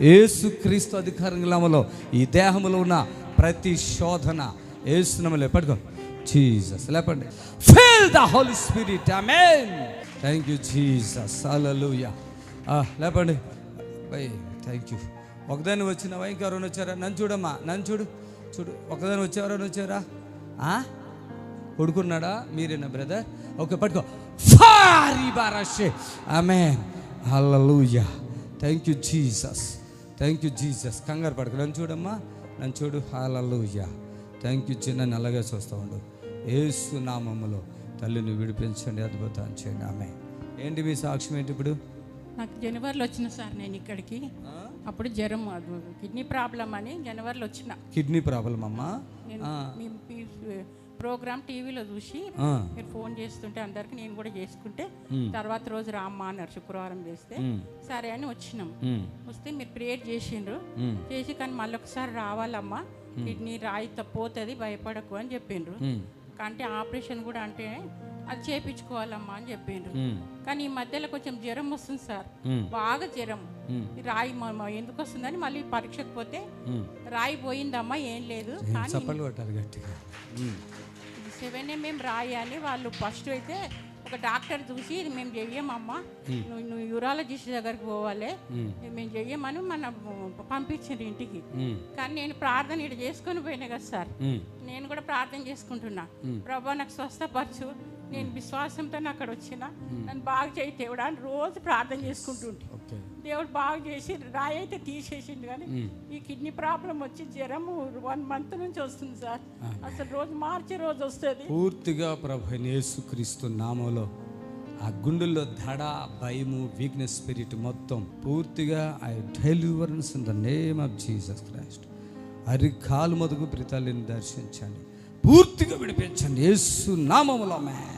ఏసుక్రీస్తు అధికారంలో ఈ దేహంలో ఉన్న ప్రతి శోధన ఏసునమలే పట్టుకో. జీసస్ లేపండి. Feel the holy spirit amen thank you Jesus hallelujah లేపండి. బై థ్యాంక్ యూ ఒకదాని వచ్చినావా? ఇంకెవరైనా వచ్చారా? నన్ను చూడమ్మా నన్ను చూడు చూడు. ఒకదాని వచ్చేవారైనా వచ్చారా? ఆ? కొడుకున్నాడా? మీరేనా బ్రదర్ ఓకే పట్టుకో. ఫారీ బారాషే. ఆమె hallelujah thank you Jesus thank you Jesus కంగారు పడక. నన్ను చూడమ్మా. నన్ను చూడు. హల్లెలూయా థ్యాంక్ యూ చిన్న నల్లగా చూస్తూ ఉండు. ఏసు నామములో తల్లిని విడిపించండి. అద్భుతం చేయండి. ఆమె ఏంటి మీ సాక్ష్యం ఏంటి ఇప్పుడు? నాకు జనవరిలో వచ్చిన సార్ నేను ఇక్కడికి. అప్పుడు జ్వరం కిడ్నీ ప్రాబ్లం అని జనవరిలో వచ్చిన. కిడ్నీ ప్రాబ్లం అమ్మా ప్రోగ్రామ్ టీవీలో చూసి. మీరు ఫోన్ చేస్తుంటే అందరికి నేను కూడా చేసుకుంటే తర్వాత రోజు రామ్మా అన్నారు శుక్రవారం చేస్తే సరే అని వచ్చినాం. వస్తే మీరు ప్రేయర్ చేసిండ్రు. చేసి కానీ మళ్ళీ ఒకసారి రావాలమ్మా కిడ్నీ రాయి పోతుంది భయపడకు అని చెప్పిండ్రు. అంటే ఆపరేషన్ కూడా అంటే అది చేపించుకోవాలమ్మా అని చెప్పిండ్రు. కానీ ఈ మధ్యలో కొంచెం జ్వరం వస్తుంది సార్. బాగా జ్వరం. రాయి ఎందుకు వస్తుందని మళ్ళీ పరీక్షకు పోతే. రాయి పోయిందమ్మా ఏం లేదు. కానీ చప్పలు కొట్టాలి గట్టిగా ఉమ్, ఇది సెవెన్ ఎంఎం రాయి అని వాళ్ళు ఫస్ట్ అయితే ఒక డాక్టర్ చూసి ఇది మేము చెయ్యమమ్మా. నువ్వు నువ్వు యూరాలజిస్ట్ దగ్గరికి పోవాలి. మేము. చెయ్యమని మన పంపించింది ఇంటికి. కానీ నేను ప్రార్థన ఇక్కడ చేసుకొని పోయినా కదా సార్. నేను కూడా ప్రార్థన చేసుకుంటున్నా. ప్రభా నాకు స్వస్థపరచు. నేను విశ్వాసంతో అక్కడ వచ్చిన. నన్ను బాగా చేయి దేవుడా అని రోజు ప్రార్థన చేసుకుంటుంటే ఓకే. దేవుడు బాగా చేసి రాయి అయితే తీసేసిండు కానీ ఈ కిడ్నీ ప్రాబ్లం వచ్చి జ్వరము వన్ మంత్ నుంచి వస్తుంది సార్. అసలు రోజు మార్చి రోజు వస్తుంది. పూర్తిగా ప్రభు యేసుక్రీస్తు నామంలో ఆ గుండెల్లో దడ భయము వీక్నెస్ స్పిరిట్ మొత్తం పూర్తిగా I deliverance in the name of Jesus Christ అరికాలు మదుగు ప్రితల్లిని దర్శించండి. పూర్తిగా విడిపించండి. యేసు నామములో మ్యాన్